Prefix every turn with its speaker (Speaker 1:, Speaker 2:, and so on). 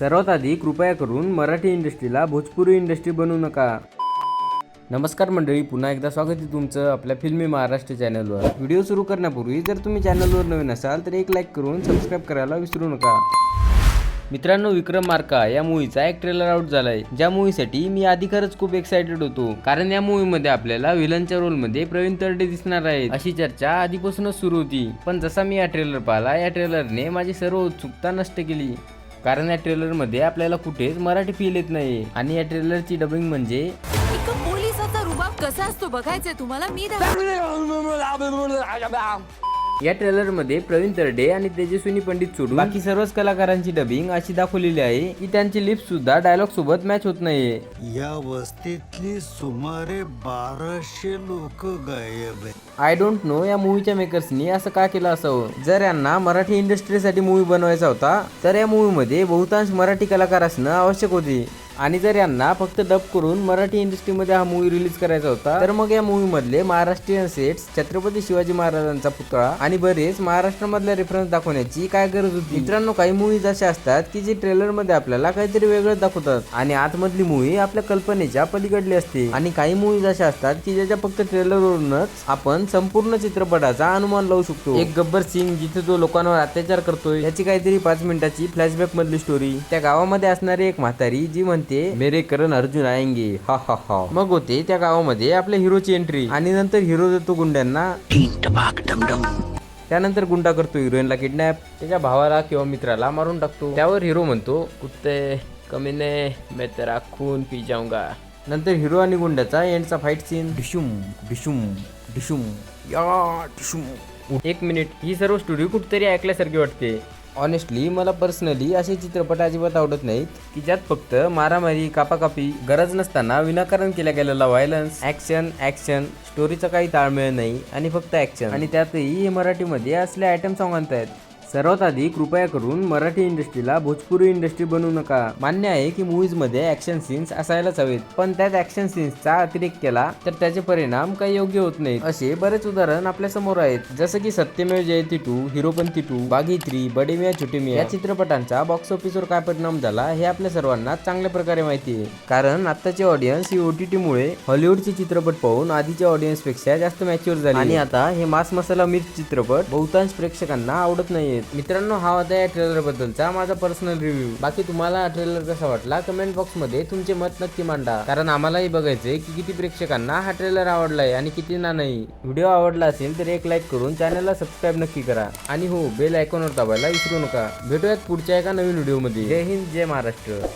Speaker 1: सर्वात आधी कृपया करून मराठी इंडस्ट्रीला भोजपुरी इंडस्ट्री बनवू नका. नमस्कार मंडळी पुन्हा एकदा स्वागत आहे तुमचं आपल्या फिल्मी महाराष्ट्र चॅनलवर. व्हिडिओ सुरू करण्यापूर्वी जर तुम्ही चॅनलवर नवीन असाल तर एक लाईक करून सबस्क्राईब करायला विसरू नका. मित्रांनो विक्रम मार्का या मूवीचा एक ट्रेलर आउट झालाय. ज्या मूवीसाठी मी आधी खरंच खूप एक्सायटेड होतो. कारण या मूवीमध्ये आपल्याला विलनच्या रोलमध्ये प्रवीण तरडे दिसणार आहेत. अशी चर्चा आधीपासूनच सुरू होती. पण जसा मी या ट्रेलर पाहिला या ट्रेलरने माझी सर्व उत्सुकता नष्ट केली. कारण या ट्रेलरमध्ये आपल्याला कुठेच मराठी फील येत नाही आणि या ट्रेलरची डबिंग म्हणजे
Speaker 2: एका पोलिसाचा रुबाब कसा असतो बघायचंय तुम्हाला? मी दाखव-
Speaker 1: या ट्रेलरमध्ये प्रवीण तरडे आणि तेजस्विनी पंडित सोडून बाकी सर्वच कलाकारांची डबिंग अशी दाखवलेली आहे की त्यांची लिप्स सुद्धा डायलॉग सोबत मॅच होत नाहीये.
Speaker 3: या वस्तीतली सुमारे बाराशे लोक गायब
Speaker 1: आय डोंट नो या मूवीच्या मेकर्सनी असं का केलं असावं? जर यांना मराठी इंडस्ट्रीसाठी मूवी बनवायचा होता तर या मूवीमध्ये बहुतांश मराठी कलाकार असणं आवश्यक होते. आणि जर यांना फक्त डब करून मराठी इंडस्ट्रीमध्ये हा मूवी रिलीज करायचा होता तर मग या मूवी मधले महाराष्ट्रीयन सेट्स छत्रपती शिवाजी महाराजांचा पुतळा आणि बरेच महाराष्ट्रामधल्या रेफरन्स दाखवण्याची काय गरज होती? मित्रांनो काही मूवीज अशा असतात की जे ट्रेलरमध्ये आपल्याला काहीतरी वेगळं दाखवतात आणि आतमधली मूवी आपल्या कल्पनेच्या पलीकडली असते. आणि काही मूवीज अशा असतात की ज्याच्या फक्त ट्रेलरवरूनच आपण संपूर्ण चित्रपटाचा अनुमान लावू शकतो. एक गब्बर सिंग जिथे जो लोकांवर अत्याचार करतोय याची काहीतरी पाच मिनिटाची फ्लॅशबॅक मधली स्टोरी त्या गावामध्ये असणारी एक म्हातारी जी म्हणते मेरे करण अर्जुन आएंगे. हा हा हा. मग होते त्या गावामध्ये आपल्या हिरोची एंट्री आणि नंतर हिरो देतो गुंड्यांना. त्यानंतर गुंडा करतो हिरोईनला किडनॅप त्याच्या भावाला किंवा मित्राला मारून टाकतो. त्यावर हिरो म्हणतो कुत्ते कमी ने मैं तेरा खून पी जाऊंगा. नंतर हिरो आणि गुंड्याचा एंडचा फाईट सीन डिशुम डिशुम डिशुम. या डिशुम. एक मिनिट ही सर्व स्टोरी कुठेतरी ऐकल्यासारखी वाटते. ऑनेस्टली मला पर्सनली असे चित्रपट अजिबात आवडत नाहीत की ज्यात फक्त मारामारी कापाकापी गरज नसताना विनाकारण केल्या गेलेला व्हायलन्स ऍक्शन ऍक्शन स्टोरीचा काही ताळमेळ नाही आणि फक्त ऍक्शन आणि त्यातही हे मराठीमध्ये असले आयटम सॉन्ग आणतायत. सर्वात आधी कृपया करून मराठी इंडस्ट्रीला भोजपुरी इंडस्ट्री बनवू नका. मान्य आहे की मूवीजमध्ये ऍक्शन सीन्स असायलाच हवेत पण त्यात ऍक्शन सीन्सचा अतिरेक केला तर त्याचे परिणाम काही योग्य होत नाहीत. असे बरेच उदाहरण आपल्यासमोर आहेत. जसं की Satyamev Jayate two Heropanti two Baaghi three Bade Miyan Chhote मिया. या चित्रपटांचा बॉक्स ऑफिसवर काय परिणाम झाला हे आपल्या सर्वांना चांगल्या प्रकारे माहिती आहे. कारण आताचे ऑडियन्स ही ओटीटी मुळे हॉलिवूडचे चित्रपट पाहून आधीच्या ऑडियन्सपेक्षा जास्त मॅच्युअर झाले. आणि आता हे मास मसाला मिर्च चित्रपट बहुतांश प्रेक्षकांना आवडत आहेत. मित्रांनो हा होता या ट्रेलर बद्दलचा माझा पर्सनल रिव्ह्यू बाकी तुम्हाला हा ट्रेलर कसा वाटला कमेंट बॉक्समध्ये तुमचे मत नक्की मांडा. कारण आम्हालाही बघायचंय की किती प्रेक्षकांना हा ट्रेलर आवडलाय आणि किती ना नाही. व्हिडिओ आवडला असेल तर एक लाईक करून चॅनलला सबस्क्राईब नक्की करा. आणि हो बेल आयकॉनवर दाबायला विसरू नका. भेटूयात पुढच्या एका नवीन व्हिडिओमध्ये जय हिंद जय महाराष्ट्र.